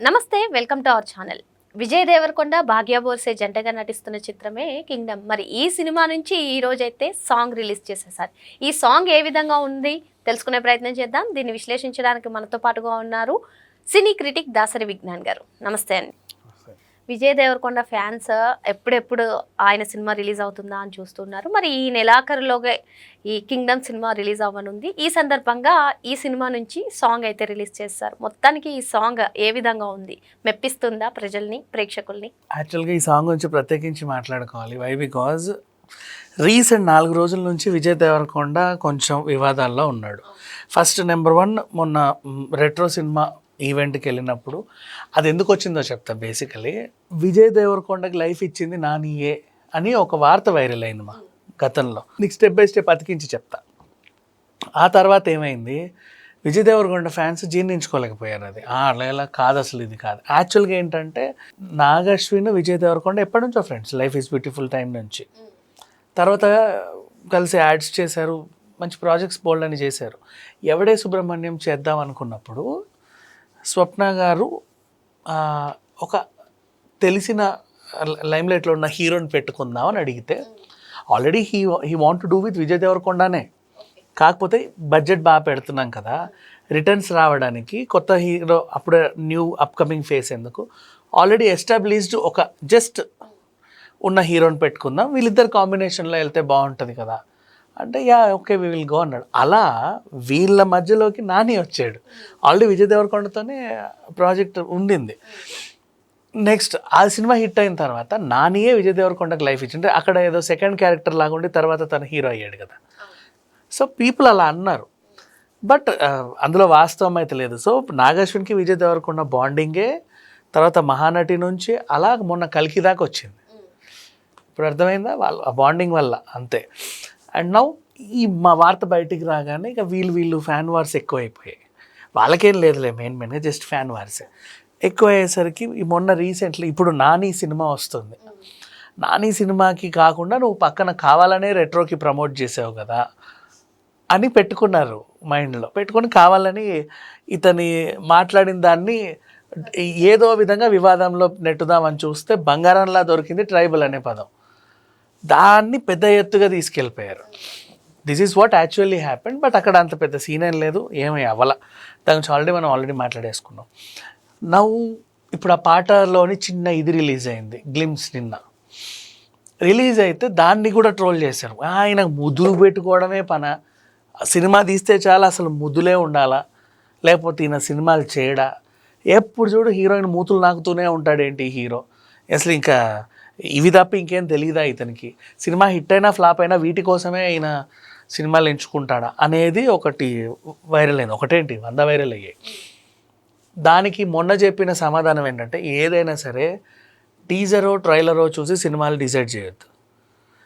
నమస్తే welcome to our channel. Vijay Deverakonda Bhagya Borse జంటగా నటిస్తున్న చిత్రమే కింగ్డమ్. మరి ఈ సినిమా నుంచి ఈ రోజైతే సాంగ్ రిలీజ్ చేసేసారు. ఈ సాంగ్ ఏ విధంగా ఉంది తెలుసుకునే ప్రయత్నం చేద్దాం. దీన్ని విశ్లేషించడానికి మనతో పాటుగా ఉన్నారు సినీ క్రిటిక్ దాసరి విజ్ఞాన్ గారు. నమస్తే అండి. విజయ్ దేవరకొండ ఫ్యాన్స్ ఎప్పుడెప్పుడు ఆయన సినిమా రిలీజ్ అవుతుందా అని చూస్తున్నారు. మరి ఈ నెలాఖరులోగా ఈ కింగ్డమ్ సినిమా రిలీజ్ అవ్వనుంది. ఈ సందర్భంగా ఈ సినిమా నుంచి సాంగ్ అయితే రిలీజ్ చేస్తారు. మొత్తానికి ఈ సాంగ్ ఏ విధంగా ఉంది? మెప్పిస్తుందా ప్రజల్ని ప్రేక్షకుల్ని? యాక్చువల్గా ఈ సాంగ్ గురించి ప్రత్యేకించి మాట్లాడుకోవాలి. వై బికాజ్ రీసెంట్ నాలుగు రోజుల నుంచి విజయ్ దేవరకొండ కొంచెం వివాదాల్లో ఉన్నాడు. ఫస్ట్ నెంబర్ వన్ మొన్న రెట్రో సినిమా ఈవెంట్కి వెళ్ళినప్పుడు అది ఎందుకు వచ్చిందో చెప్తా బేసికలీ. విజయ్ దేవరకొండకి లైఫ్ ఇచ్చింది నానియే అని ఒక వార్త వైరల్ అయింది మా గతంలో. నీకు స్టెప్ బై స్టెప్ అతికించి చెప్తా. ఆ తర్వాత ఏమైంది? విజయ్ దేవరకొండ ఫ్యాన్స్ జీర్ణించుకోలేకపోయారు అది. "ఆ, అలా ఇలా కాదు అసలు ఇది కాదు. యాక్చువల్గా ఏంటంటే నాగశ్విన్ విజయ్ దేవరకొండ ఎప్పటి నుంచో friends. Life is beautiful time నుంచి. తర్వాత కలిసి యాడ్స్ చేశారు మంచి ప్రాజెక్ట్స్ బోల్డ్ అని చేశారు. ఎవడే సుబ్రహ్మణ్యం చేద్దాం అనుకున్నప్పుడు స్వప్న గారు ఒక తెలిసిన లైమ్లైట్లో ఉన్న హీరోని పెట్టుకుందాం అని అడిగితే already he he want to do with Vijay దేవరకొండనే. కాకపోతే బడ్జెట్ బాగా పెడుతున్నాం కదా. రిటర్న్స్ రావడానికి కొత్త హీరో అప్పుడే న్యూ అప్కమింగ్ ఫేస్ ఎందుకు? ఆల్రెడీ ఎస్టాబ్లిష్డ్ ఒక జస్ట్ ఉన్న హీరోని పెట్టుకుందాం. వీళ్ళిద్దరు కాంబినేషన్లో వెళ్తే బాగుంటుంది కదా. అంటే yeah okay we will go అన్నాడు. అలా వీళ్ళ మధ్యలోకి నాని వచ్చాడు. ఆల్రెడీ విజయ్ దేవరకొండతోనే ప్రాజెక్ట్ ఉండింది. నెక్స్ట్ ఆ సినిమా హిట్ అయిన తర్వాత నానియే విజయ్ దేవరకొండకి లైఫ్ ఇచ్చింది. అక్కడ ఏదో సెకండ్ క్యారెక్టర్ లాగా ఉండి తర్వాత తను హీరో అయ్యాడు కదా. సో పీపుల్ అలా అన్నారు. బట్ అందులో వాస్తవం అయితే లేదు. సో నాగశ్విన్కి విజయ్ దేవరకొండ బాండింగే తర్వాత మహానటి నుంచి అలా మొన్న కలికి దాకా వచ్చింది. ఇప్పుడు అర్థమైందా? వాళ్ళ ఆ బాండింగ్ వల్ల అంతే. అండ్ నౌ ఈ మా వార్త బయటికి రాగానే ఇక వీళ్ళు వీళ్ళు ఫ్యాన్ వార్స్ ఎక్కువైపోయాయి. వాళ్ళకేం లేదులే మెయిన్ మెయిన్గా జస్ట్ ఫ్యాన్ వార్సే ఎక్కువ అయ్యేసరికి మొన్న రీసెంట్లీ ఇప్పుడు నాని సినిమా వస్తుంది. నాని సినిమాకి కాకుండా నువ్వు పక్కన కావాలనే రెట్రోకి ప్రమోట్ చేసావు కదా అని పెట్టుకున్నారు మైండ్లో పెట్టుకొని కావాలని ఇతని మాట్లాడిన దాన్ని ఏదో విధంగా వివాదంలో నెట్టుదామని చూస్తే బంగారంలా దొరికింది ట్రైబల్ అనే పదం. దాన్ని పెద్ద ఎత్తుగా తీసుకెళ్ళిపోయారు. This is what actually happened but అక్కడ అంత పెద్ద సీన్ ఏం లేదు ఏమీ అవ్వాల. దాని గురించి ఆల్రెడీ మనం ఆల్రెడీ మాట్లాడేసుకున్నాం. నవ్వు ఇప్పుడు ఆ పాటలోని చిన్న ఇది రిలీజ్ అయింది గ్లిమ్స్ నిన్న. రిలీజ్ అయితే దాన్ని కూడా ట్రోల్ చేశారు. ఆయన ముద్దులు పెట్టుకోవడమే పన? సినిమా తీస్తే చాలా అసలు ముద్దులే ఉండాలా? లేకపోతే ఈయన సినిమాలు చేయడా? ఎప్పుడు చూడు హీరోయిన్ మూతులు నాకుతూనే ఉంటాడేంటి హీరో? అసలు ఇంకా ఇవి తప్ప ఇంకేం తెలియదా ఇతనికి? సినిమా హిట్ అయినా ఫ్లాప్ అయినా వీటి కోసమే ఆయన సినిమాలు ఎంచుకుంటాడా అనేది ఒకటి వైరల్ అయింది. ఒకటేంటి? వంద వైరల్ అయ్యాయి. దానికి మొన్న చెప్పిన సమాధానం ఏంటంటే ఏదైనా సరే టీజరో ట్రైలరో చూసి సినిమాలు డిసైడ్ చేయొద్దు.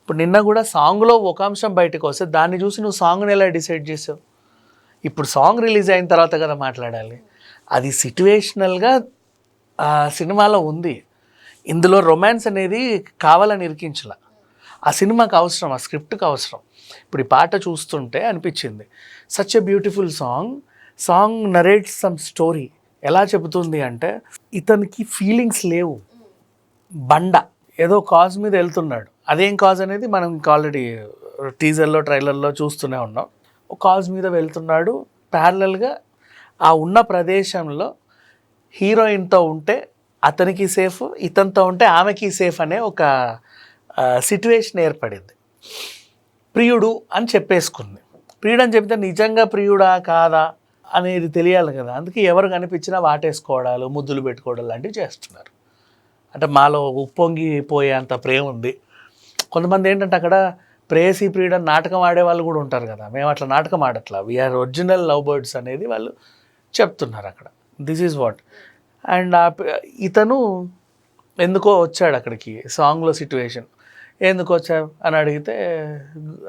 ఇప్పుడు నిన్న కూడా సాంగ్లో ఒక అంశం బయటకు వస్తే దాన్ని చూసి నువ్వు సాంగ్ని ఎలా డిసైడ్ చేసావు? ఇప్పుడు సాంగ్ రిలీజ్ అయిన తర్వాత కదా మాట్లాడాలి. అది సిట్యువేషనల్గా సినిమాలో ఉంది. ఇందులో రొమాన్స్ అనేది కావాలని ఇరికించాల. ఆ సినిమాకి అవసరం ఆ స్క్రిప్ట్కి అవసరం. ఇప్పుడు ఈ పాట చూస్తుంటే అనిపించింది. Such a beautiful song song narrates some story. ఎలా చెబుతుంది అంటే ఇతనికి ఫీలింగ్స్ లేవు. బండ. ఏదో కాజ్ మీద వెళ్తున్నాడు. అదేం కాజ్ అనేది మనం ఆల్రెడీ టీజర్లో ట్రైలర్లో చూస్తూనే ఉన్నాం. ఒక కాజ్ మీద వెళ్తున్నాడు. ప్యారలల్గా ఆ ఉన్న ప్రదేశంలో హీరోయిన్తో ఉంటే అతనికి సేఫ్ ఇతనితో ఉంటే ఆమెకి సేఫ్ అనే ఒక సిట్యువేషన్ ఏర్పడింది. ప్రియుడు అని చెప్పేసుకుంది. ప్రియుడు అని చెప్తే నిజంగా ప్రియుడా కాదా అనేది తెలియాలి కదా. అందుకే ఎవరు కనిపించినా వాటేసుకోవడాలు ముద్దులు పెట్టుకోవడం లాంటివి చేస్తున్నారు. అంటే మాలో ఉప్పొంగిపోయేంత ప్రేమ ఉంది. కొంతమంది ఏంటంటే అక్కడ ప్రేయసీ ప్రియుడు అని నాటకం ఆడే వాళ్ళు కూడా ఉంటారు కదా. మేము అట్లా నాటకం ఆడట్లా. We are original love birds అనేది వాళ్ళు చెప్తున్నారు అక్కడ. దిస్ ఈజ్ వాట్ అండ్ ఇతను ఎందుకో వచ్చాడు అక్కడికి సాంగ్లో సిట్యువేషన్ ఎందుకు వచ్చావు? అని అడిగితే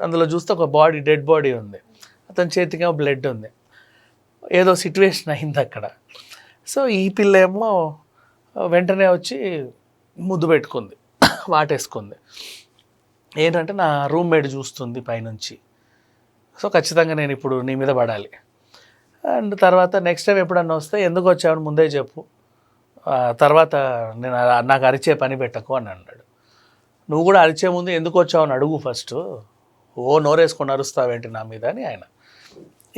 అందులో చూస్తే ఒక బాడీ డెడ్ బాడీ ఉంది. అతని చేతికేమో బ్లడ్ ఉంది. ఏదో సిట్యువేషన్ అయింది అక్కడ. సో ఈ పిల్ల ఏమో వెంటనే వచ్చి ముద్దు పెట్టుకుంది వాటేసుకుంది. ఏంటంటే నా రూమ్మేట్ చూస్తుంది పైనుంచి. సో ఖచ్చితంగా నేను ఇప్పుడు నీ మీద పడాలి. అండ్ తర్వాత నెక్స్ట్ టైం ఎప్పుడన్నా వస్తే ఎందుకు వచ్చావని ముందే చెప్పు. తర్వాత నేను నాకు అరిచే పని పెట్టకు అని అన్నాడు. నువ్వు కూడా అరిచే ముందు ఎందుకు వచ్చావు అని అడుగు ఫస్ట్. ఓ నోరేసుకొని అరుస్తావేంటి నా మీద అని ఆయన.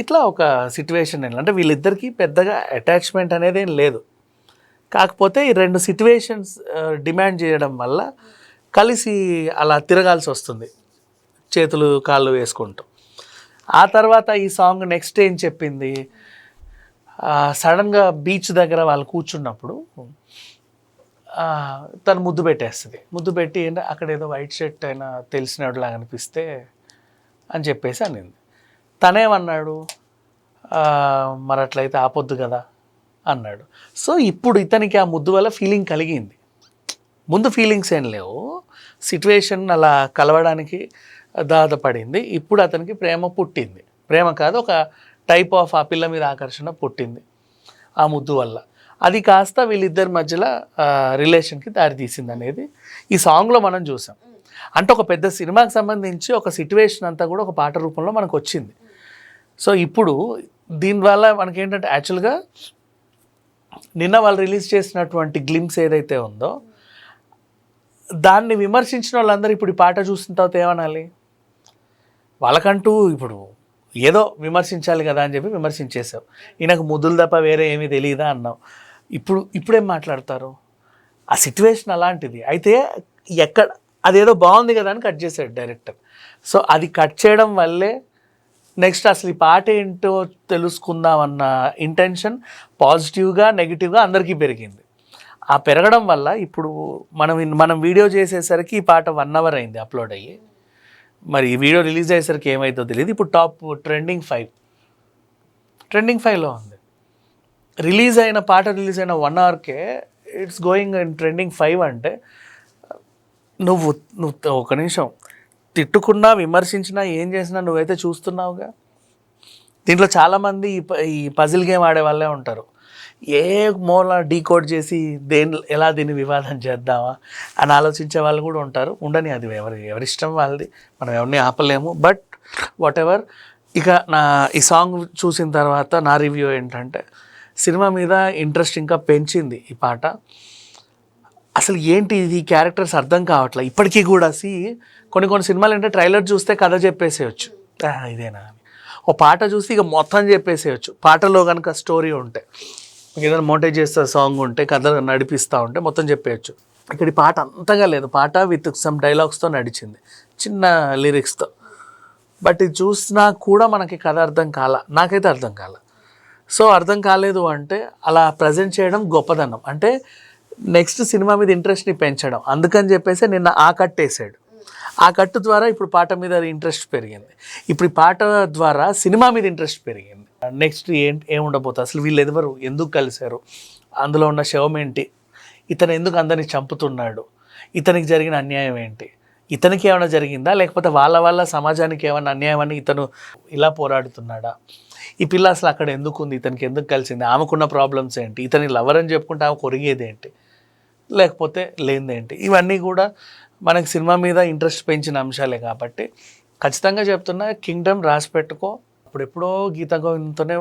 ఇట్లా ఒక సిట్యువేషన్ అంటే వీళ్ళిద్దరికీ పెద్దగా అటాచ్మెంట్ అనేది ఏం లేదు. కాకపోతే ఈ రెండు సిట్యువేషన్స్ డిమాండ్ చేయడం వల్ల కలిసి అలా తిరగాల్సి వస్తుంది. చేతులు కాళ్ళు వేసుకుంటూ. ఆ తర్వాత ఈ సాంగ్ నెక్స్ట్ ఏం చెప్పింది? సడన్గా బీచ్ దగ్గర వాళ్ళు కూర్చున్నప్పుడు తను ముద్దు పెట్టేస్తుంది. ముద్దు పెట్టి అక్కడ ఏదో వైట్ షర్ట్ అయినా తెలిసినట్లాగా అనిపిస్తే అని చెప్పేసి అనింది. తనేమన్నాడు మరి అట్లయితే ఆపొద్దు కదా అన్నాడు. సో ఇప్పుడు ఇతనికి ఆ ముద్దు వల్ల ఫీలింగ్ కలిగింది. ముందు ఫీలింగ్స్ ఏం లేవు. సిట్యువేషన్ అలా కలవడానికి దాదపడింది. ఇప్పుడు అతనికి ప్రేమ పుట్టింది. ప్రేమ కాదు ఒక టైప్ ఆఫ్ ఆ పిల్ల మీద ఆకర్షణ పుట్టింది ఆ ముద్దు వల్ల. అది కాస్త వీళ్ళిద్దరి మధ్యలో రిలేషన్కి దారితీసింది అనేది ఈ సాంగ్లో మనం చూసాం. అంటే ఒక పెద్ద సినిమాకి సంబంధించి ఒక సిట్యువేషన్ అంతా కూడా ఒక పాట రూపంలో మనకు వచ్చింది. సో ఇప్పుడు దీనివల్ల మనకేంటంటే యాక్చువల్గా నిన్న వాళ్ళు రిలీజ్ చేసినటువంటి గ్లిమ్స్ ఏదైతే ఉందో దాన్ని విమర్శించిన వాళ్ళందరూ ఇప్పుడు ఈ పాట చూసిన తర్వాత ఏమనాలి? వాళ్ళకంటూ ఇప్పుడు ఏదో విమర్శించాలి కదా అని చెప్పి విమర్శించేసావు ఈయనకు ముద్దులు తప్ప వేరే ఏమీ తెలియదా అన్నావు. ఇప్పుడు ఇప్పుడేం మాట్లాడతారు? ఆ సిట్యువేషన్ అలాంటిది. అయితే ఎక్కడ అదేదో బాగుంది కదా అని కట్ చేశాడు డైరెక్టర్. సో అది కట్ చేయడం వల్లే నెక్స్ట్ అసలు ఈ పాట ఏంటో తెలుసుకుందాం అన్న ఇంటెన్షన్ పాజిటివ్గా నెగిటివ్గా అందరికీ పెరిగింది. ఆ పెరగడం వల్ల ఇప్పుడు మనం మనం వీడియో చేసేసరికి ఈ పాట వన్ అవర్ అయింది అప్లోడ్ అయ్యి. మరి ఈ వీడియో రిలీజ్ అయ్యేసరికి ఏమైందో తెలియదు. ఇప్పుడు టాప్ ట్రెండింగ్ ఫైవ్. ట్రెండింగ్ ఫైవ్లో ఉంది. రిలీజ్ అయిన పాట రిలీజ్ అయిన one అవర్కే it's going in trending five అంటే నువ్వు నువ్వు ఒక నిమిషం. తిట్టుకున్నా విమర్శించినా ఏం చేసినా నువ్వైతే చూస్తున్నావుగా? దీంట్లో చాలామంది ఈ ప- ఈ పజిల్ గేమ్ ఆడే వాళ్ళే ఉంటారు. ఏ మూల డీకోడ్ చేసి దేని ఎలా దీన్ని వివాదం చేద్దామా అని ఆలోచించే వాళ్ళు కూడా ఉంటారు. ఉండని అది ఎవరి ఎవరిష్టం వాళ్ళది. మనం ఎవరిని ఆపలేము. బట్ వాట్ ఎవర్ ఇక నా ఈ సాంగ్ చూసిన తర్వాత నా రివ్యూ ఏంటంటే సినిమా మీద ఇంట్రెస్ట్ ఇంకా పెంచింది ఈ పాట. అసలు ఏంటి ఇది? క్యారెక్టర్స్ అర్థం కావట్లే. ఇప్పటికీ కూడా సి కొన్ని కొన్ని సినిమాలు అంటే ట్రైలర్ చూస్తే కథ చెప్పేసేయచ్చు. ఇదేనా? అని ఓ పాట చూసి ఇక మొత్తం చెప్పేసేయచ్చు. పాటలో కనుక స్టోరీ ఉంటే. ఏదైనా మోటేజ్ చేస్తే సాంగ్ ఉంటే కథ నడిపిస్తూ ఉంటే మొత్తం చెప్పేయచ్చు. ఇక్కడ ఈ పాట అంతగా లేదు. పాట విత్ సమ్ డైలాగ్స్తో నడిచింది. చిన్న లిరిక్స్తో. బట్ ఇది చూసినా కూడా మనకి కథ అర్థం కాల నాకైతే అర్థం కాల. సో అర్థం కాలేదు అంటే అలా ప్రజెంట్ చేయడం గొప్పదనం. అంటే నెక్స్ట్ సినిమా మీద ఇంట్రెస్ట్ని పెంచడం. అందుకని చెప్పేసి నిన్న ఆ కట్ వేసాడు. ఆ కట్టు ద్వారా ఇప్పుడు పాట మీద ఇంట్రెస్ట్ పెరిగింది. ఇప్పుడు ఈ పాట ద్వారా సినిమా మీద ఇంట్రెస్ట్ పెరిగింది. నెక్స్ట్ ఏంటి ఏముండబోతుంది అసలు వీళ్ళు ఎదవరు ఎందుకు కలిశారు? అందులో ఉన్న శవం ఏంటి? ఇతను ఎందుకు అందరిని చంపుతున్నాడు? ఇతనికి జరిగిన అన్యాయం ఏంటి? ఇతనికి ఏమైనా జరిగిందా? లేకపోతే వాళ్ళ వల్ల సమాజానికి ఏమైనా అన్యాయం అని ఇతను ఇలా పోరాడుతున్నాడా? ఈ పిల్ల అసలు అక్కడ ఎందుకు ఉంది? ఇతనికి ఎందుకు కలిసింది? ఆమెకున్న ప్రాబ్లమ్స్ ఏంటి? ఇతని లవర్ అని చెప్పుకుంటే ఆమె కొరిగేది ఏంటి? లేకపోతే లేనిదేంటి? ఇవన్నీ కూడా మనకి సినిమా మీద ఇంట్రెస్ట్ పెంచిన అంశాలే కాబట్టి ఖచ్చితంగా చెప్తున్నా కింగ్డమ్ రాసి పెట్టుకో అప్పుడు ఎప్పుడో గీత గోవింద్తోనే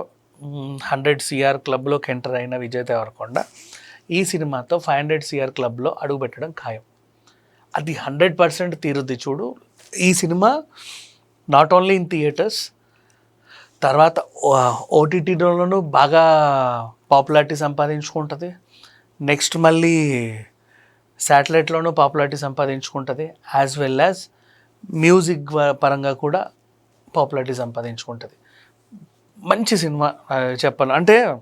హండ్రెడ్ సిఆర్ క్లబ్లోకి ఎంటర్ అయిన విజయ్ దేవరకొండ ఈ సినిమాతో ఫైవ్ హండ్రెడ్ సిఆర్ క్లబ్లో అడుగుపెట్టడం ఖాయం. అది హండ్రెడ్ పర్సెంట్ తీరుద్ది చూడు. ఈ cinema not only in theatres తర్వాత ఓటీటీలోనూ బాగా పాపులారిటీ సంపాదించుకుంటుంది. నెక్స్ట్ మళ్ళీ శాటిలైట్లోనూ పాపులారిటీ సంపాదించుకుంటుంది. యాజ్ వెల్ యాజ్ మ్యూజిక్ పరంగా కూడా పాపులారిటీ సంపాదించుకుంటుంది. మంచి సినిమా చెప్పాలి అంటే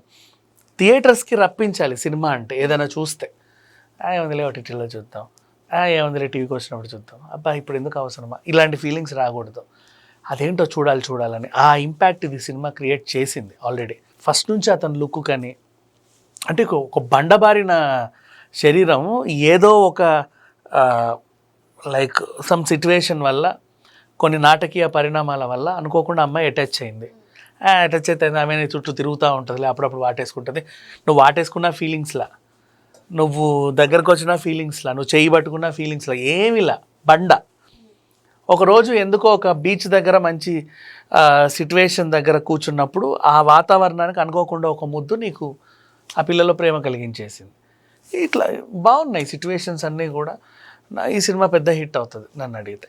థియేటర్స్కి రప్పించాలి సినిమా అంటే ఏదైనా చూస్తే. "ఆ, ఏముందిలే ఓటీటీలో చూద్దాం. "ఆ, ఏముందిలే టీవీకి వచ్చినప్పుడు చూద్దాం. అబ్బా ఇప్పుడు ఎందుకు అవసరమా? ఇలాంటి ఫీలింగ్స్ రాకూడదు. అదేంటో చూడాలి చూడాలని. ఆ ఇంపాక్ట్ ఇది సినిమా క్రియేట్ చేసింది ఆల్రెడీ. ఫస్ట్ నుంచి అతని లుక్ కానీ అంటే ఒక- ఒక బండబారిన శరీరం ఏదో ఒక లైక్ సమ్ సిచ్యువేషన్ వల్ల కొన్ని నాటకీయ పరిణామాల వల్ల అనుకోకుండా అమ్మాయి అటాచ్ అయింది. టచ్ అయితే ఆమె చుట్టూ తిరుగుతూ ఉంటుంది అప్పుడప్పుడు వాటేసుకుంటుంది. నువ్వు వాటేసుకున్న ఫీలింగ్స్లా నువ్వు దగ్గరకు వచ్చిన ఫీలింగ్స్లా నువ్వు చేయి పట్టుకున్న ఫీలింగ్స్లా ఏమిలా బండ. ఒకరోజు ఎందుకో ఒక బీచ్ దగ్గర మంచి సిట్యువేషన్ దగ్గర కూర్చున్నప్పుడు ఆ వాతావరణానికి అనుకోకుండా ఒక ముద్దు నీకు ఆ పిల్లలో ప్రేమ కలిగించేసింది. ఇట్లా బాగున్నాయి సిట్యువేషన్స్ అన్నీ కూడా. నా- ఈ సినిమా పెద్ద హిట్ అవుతుంది నన్ను అడిగితే.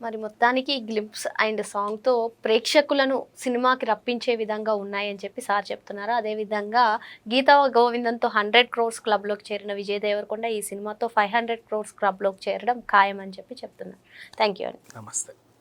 మరి మొత్తానికి గ్లిప్స్ అండ్ సాంగ్తో ప్రేక్షకులను సినిమాకి రప్పించే విధంగా ఉన్నాయని చెప్పి సార్ చెప్తున్నారు. అదేవిధంగా గీతా గోవిందంతో హండ్రెడ్ క్రోర్స్ క్లబ్లోకి చేరిన విజయ్ దేవరకొండ ఈ సినిమాతో ఫైవ్ హండ్రెడ్ క్రోర్స్ క్లబ్లోకి చేరడం ఖాయం అని చెప్పి చెప్తున్నారు. థ్యాంక్ యూ అండి. నమస్తే.